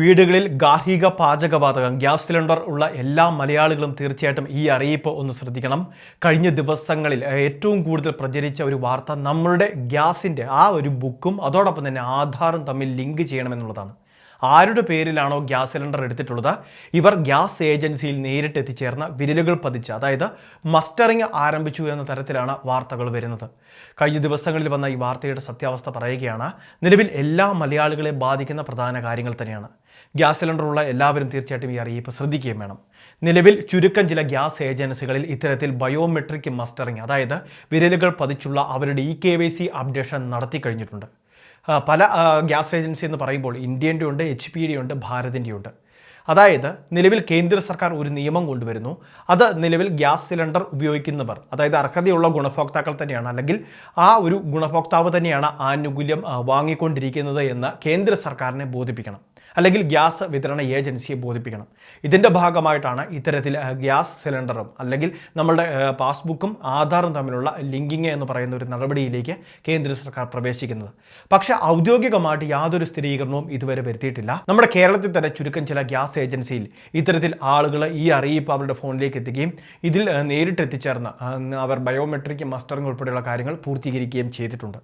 വീടുകളിൽ ഗാർഹിക പാചകവാതകം gas cylinder ഉള്ള എല്ലാ മലയാളികളും തീർച്ചയായിട്ടും ഈ അറിയിപ്പ് ഒന്ന് ശ്രദ്ധിക്കണം. കഴിഞ്ഞ ദിവസങ്ങളിൽ ഏറ്റവും കൂടുതൽ പ്രചരിച്ച ഒരു വാർത്ത നമ്മളുടെ ഗ്യാസിന്റെ ആ ഒരു ബുക്കും അതോടൊപ്പം തന്നെ ആധാറും തമ്മിൽ ലിങ്ക് ചെയ്യണമെന്നുള്ളതാണ്. ആരുടെ പേരിലാണോ ഗ്യാസ് സിലിണ്ടർ എടുത്തിട്ടുള്ളത്? ഇവർ ഗ്യാസ് ഏജൻസിയിൽ നേരിട്ട് എത്തിച്ചേർന്ന വിരലുകൾ പതിച്ച് അതായത് മസ്റ്ററിങ് ആരംഭിച്ചു എന്ന തരത്തിലാണ് വാർത്തകൾ വരുന്നത്. കഴിഞ്ഞ ദിവസങ്ങളിൽ വന്ന ഈ വാർത്തയുടെ സത്യാവസ്ഥ പറയുകയാണ് നിലവിൽ എല്ലാ മലയാളികളെ ബാധിക്കുന്ന പ്രധാന കാര്യങ്ങൾ തന്നെയാണ്. ഗ്യാസ് സിലിണ്ടറുള്ള എല്ലാവരും തീർച്ചയായിട്ടും ഈ അറിയിപ്പ് ശ്രദ്ധിക്കുകയും വേണം. നിലവിൽ ചുരുക്കം ചില ഗ്യാസ് ഏജൻസികളിൽ ഇത്തരത്തിൽ ബയോമെട്രിക് മസ്റ്ററിങ് അതായത് വിരലുകൾ പതിച്ചുള്ള അവരുടെ e K Y C updation നടത്തി കഴിഞ്ഞിട്ടുണ്ട്. പല ഗ്യാസ് ഏജൻസി എന്ന് പറയുമ്പോൾ ഇന്ത്യന്റെ ഉണ്ട് എച്ച് പി ഡി ഉണ്ട് ഭാരതിന്റെ ഉണ്ട്. അതായത് നിലവിൽ കേന്ദ്ര സർക്കാർ ഒരു നിയമം കൊണ്ടുവരുന്നു. അത് നിലവിൽ ഗ്യാസ് സിലിണ്ടർ ഉപയോഗിക്കുന്നവർ അതായത് അർഹതയുള്ള ഗുണഭോക്താക്കൾ തന്നെയാണ് അല്ലെങ്കിൽ ആ ഒരു ഗുണഭോക്താവ് തന്നെയാണ് ആനുകൂല്യം വാങ്ങിക്കൊണ്ടിരിക്കുന്നത് എന്ന് കേന്ദ്ര സർക്കാരിനെ ബോധിപ്പിക്കണം. അല്ലെങ്കിൽ ഗ്യാസ് വിതരണ ഏജൻസിയെ ബോധിപ്പിക്കണം. ഇതിന്റെ ഭാഗമായിട്ടാണ് ഇത്തരത്തിൽ ഗ്യാസ് സിലിണ്ടറും അല്ലെങ്കിൽ നമ്മളുടെ പാസ്ബുക്കും ആധാറും തമ്മിലുള്ള ലിങ്കിങ് എന്ന് പറയുന്ന ഒരു നടപടിയിലേക്ക് കേന്ദ്ര സർക്കാർ പ്രവേശിക്കുന്നത്. പക്ഷേ ഔദ്യോഗികമായിട്ട് യാതൊരു സ്ഥിരീകരണവും ഇതുവരെ വരുത്തിയിട്ടില്ല. നമ്മുടെ കേരളത്തിൽ തന്നെ ചുരുക്കം ചില ഗ്യാസ് ഏജൻസിയിൽ ഇത്തരത്തിൽ ആളുകൾ ഈ അറിയിപ്പ് അവരുടെ ഫോണിലേക്ക് എത്തുകയും ഇതിൽ നേരിട്ട് എത്തിച്ചേർന്ന് അവർ ബയോമെട്രിക് മസ്റ്ററിംഗ് ഉൾപ്പെടെയുള്ള കാര്യങ്ങൾ പൂർത്തീകരിക്കുകയും ചെയ്തിട്ടുണ്ട്.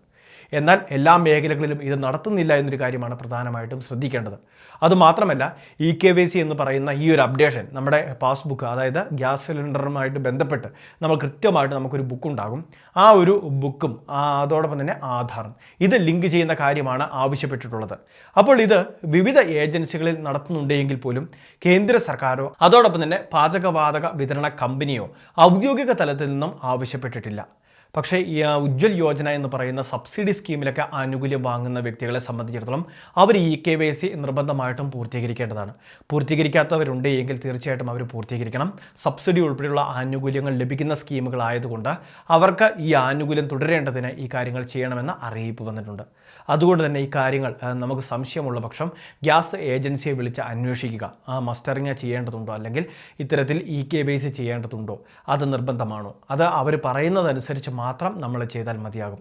എന്നാൽ എല്ലാ മേഖലകളിലും ഇത് നടത്തുന്നില്ല എന്നൊരു കാര്യമാണ് പ്രധാനമായിട്ടും ശ്രദ്ധിക്കേണ്ടത്. അതുമാത്രമല്ല ഇ കെ വൈ സി എന്ന് പറയുന്ന ഈ ഒരു അപ്ഡേഷൻ നമ്മുടെ പാസ്ബുക്ക് അതായത് ഗ്യാസ് സിലിണ്ടറുമായിട്ട് ബന്ധപ്പെട്ട് നമ്മൾ കൃത്യമായിട്ട് നമുക്കൊരു ബുക്ക് ഉണ്ടാകും. ആ ഒരു ബുക്കും അതോടൊപ്പം തന്നെ ആധാറും. ഇത് ലിങ്ക് ചെയ്യുന്ന കാര്യമാണ് ആവശ്യപ്പെട്ടിട്ടുള്ളത്. അപ്പോൾ ഇത് വിവിധ ഏജൻസികളിൽ നടത്തുന്നുണ്ടെങ്കിൽ പോലും കേന്ദ്ര സർക്കാരോ അതോടൊപ്പം തന്നെ പാചകവാതക വിതരണ കമ്പനിയോ ഔദ്യോഗിക തലത്തിൽ നിന്നും ആവശ്യപ്പെട്ടിട്ടില്ല. പക്ഷേ ഈ ഉജ്ജ്വൽ യോജന എന്ന് പറയുന്ന സബ്സിഡി സ്കീമിലൊക്കെ ആനുകൂല്യം വാങ്ങുന്ന വ്യക്തികളെ സംബന്ധിച്ചിടത്തോളം അവർ ഇ കെ വൈ സി നിർബന്ധമായിട്ടും പൂർത്തീകരിക്കേണ്ടതാണ്. പൂർത്തീകരിക്കാത്തവരുണ്ട് എങ്കിൽ തീർച്ചയായിട്ടും അവർ പൂർത്തീകരിക്കണം. സബ്സിഡി ഉൾപ്പെടെയുള്ള ആനുകൂല്യങ്ങൾ ലഭിക്കുന്ന സ്കീമുകളായതുകൊണ്ട് അവർക്ക് ഈ ആനുകൂല്യം തുടരേണ്ടതിന് ഈ കാര്യങ്ങൾ ചെയ്യണമെന്ന അറിയിപ്പ് വന്നിട്ടുണ്ട്. അതുകൊണ്ട് തന്നെ ഈ കാര്യങ്ങൾ നമുക്ക് സംശയമുള്ള പക്ഷം ഗ്യാസ് ഏജൻസിയെ വിളിച്ച് അന്വേഷിക്കുക. ആ മസ്റ്ററിങ് ചെയ്യേണ്ടതുണ്ടോ? അല്ലെങ്കിൽ ഇത്തരത്തിൽ ഇ കെ ബേസ് ചെയ്യേണ്ടതുണ്ടോ? അത് നിർബന്ധമാണോ? അത് അവർ പറയുന്നതനുസരിച്ച് മാത്രം നമ്മൾ ചെയ്താൽ മതിയാകും.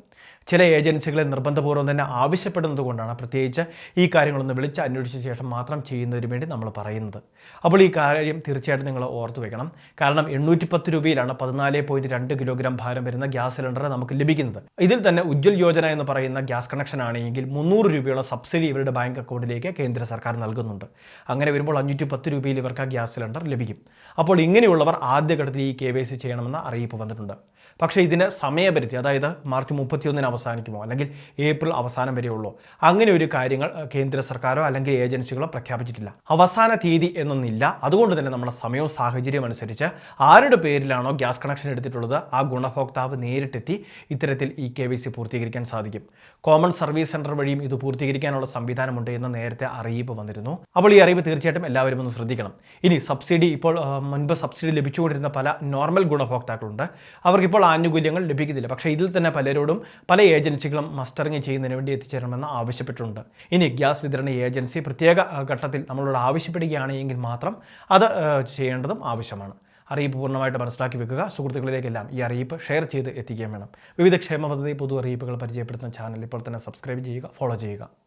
ചില ഏജൻസികളെ നിർബന്ധപൂർവം തന്നെ ആവശ്യപ്പെടുന്നത് കൊണ്ടാണ് പ്രത്യേകിച്ച് ഈ കാര്യങ്ങളൊന്ന് വിളിച്ച് അന്വേഷിച്ച ശേഷം മാത്രം ചെയ്യുന്നതിന് വേണ്ടി നമ്മൾ പറയുന്നത്. അപ്പോൾ ഈ കാര്യം തീർച്ചയായിട്ടും നിങ്ങൾ ഓർത്ത് വെക്കണം. കാരണം എണ്ണൂറ്റി പത്ത് രൂപയിലാണ് പതിനാല് പോയിന്റ് രണ്ട് കിലോഗ്രാം ഭാരം വരുന്ന ഗ്യാസ് സിലിണ്ടർ നമുക്ക് ലഭിക്കുന്നത്. ഇതിൽ തന്നെ ഉജ്ജ്വൽ യോജന എന്ന് പറയുന്ന ഗ്യാസ് കണക്ഷൻ ആണെങ്കിൽ മുന്നൂറ് രൂപയുള്ള സബ്സിഡി ഇവരുടെ ബാങ്ക് അക്കൗണ്ടിലേക്ക് കേന്ദ്ര സർക്കാർ നൽകുന്നുണ്ട്. അങ്ങനെ വരുമ്പോൾ അഞ്ഞൂറ്റി പത്ത് രൂപയിൽ ഇവർക്ക് ആ ഗ്യാസ് സിലിണ്ടർ ലഭിക്കും. അപ്പോൾ ഇങ്ങനെയുള്ളവർ ആദ്യഘട്ടത്തിൽ ഈ കെ വൈ സി ചെയ്യണമെന്ന അറിയിപ്പ് വന്നിട്ടുണ്ട്. പക്ഷേ ഇതിന് സമയപരിധി അതായത് മാർച്ച് മുപ്പത്തിയൊന്നിന് അവസാനിക്കുമോ? അല്ലെങ്കിൽ ഏപ്രിൽ അവസാനം വരെയുള്ളൂ? അങ്ങനെ ഒരു കാര്യങ്ങൾ കേന്ദ്ര സർക്കാരോ അല്ലെങ്കിൽ ഏജൻസികളോ പ്രഖ്യാപിച്ചിട്ടില്ല. അവസാന തീയതി എന്നൊന്നില്ല. അതുകൊണ്ട് തന്നെ നമ്മുടെ സമയവും സാഹചര്യവും അനുസരിച്ച് ആരുടെ പേരിലാണോ ഗ്യാസ് കണക്ഷൻ എടുത്തിട്ടുള്ളത് ആ ഗുണഭോക്താവ് നേരിട്ടെത്തി ഇത്തരത്തിൽ ഈ കെ വി സി പൂർത്തീകരിക്കാൻ സാധിക്കും. കോമൺ സർവീസ് സെന്റർ വഴിയും ഇത് പൂർത്തീകരിക്കാനുള്ള സംവിധാനമുണ്ട് എന്ന് നേരത്തെ അറിയിപ്പ് വന്നിരുന്നു. അപ്പോൾ ഈ അറിയിപ്പ് തീർച്ചയായിട്ടും എല്ലാവരും ഒന്ന് ശ്രദ്ധിക്കണം. ഇനി സബ്സിഡി ഇപ്പോൾ മുൻപ് സബ്സിഡി ലഭിച്ചുകൊണ്ടിരുന്ന പല നോർമൽ ഗുണഭോക്താക്കളുണ്ട്. അവർക്കിപ്പോൾ ആനുകൂല്യങ്ങൾ ലഭിക്കുന്നില്ല. പക്ഷേ ഇതിൽ തന്നെ പലരോടും പല ഏജൻസികളും മസ്റ്ററിങ് ചെയ്യുന്നതിന് വേണ്ടി എത്തിച്ചേരണമെന്ന് ആവശ്യപ്പെട്ടിട്ടുണ്ട്. ഇനി ഗ്യാസ് വിതരണ ഏജൻസി പ്രത്യേക ഘട്ടത്തിൽ നമ്മളോട് ആവശ്യപ്പെടുകയാണെങ്കിൽ മാത്രം അത് ചെയ്യേണ്ടതും ആവശ്യമാണ്. അറിയിപ്പ് പൂർണമായിട്ട് മനസ്സിലാക്കി വെക്കുക. സുഹൃത്തുക്കളിലേക്കെല്ലാം ഈ അറിയിപ്പ് ഷെയർ ചെയ്ത് എത്തിക്കുകയും വേണം. വിവിധ ക്ഷേമ പദ്ധതി പൊതു അറിയിപ്പുകൾ പരിചയപ്പെടുത്തുന്ന ചാനൽ ഇപ്പോൾ തന്നെ സബ്സ്ക്രൈബ് ചെയ്യുക ഫോളോ ചെയ്യുക.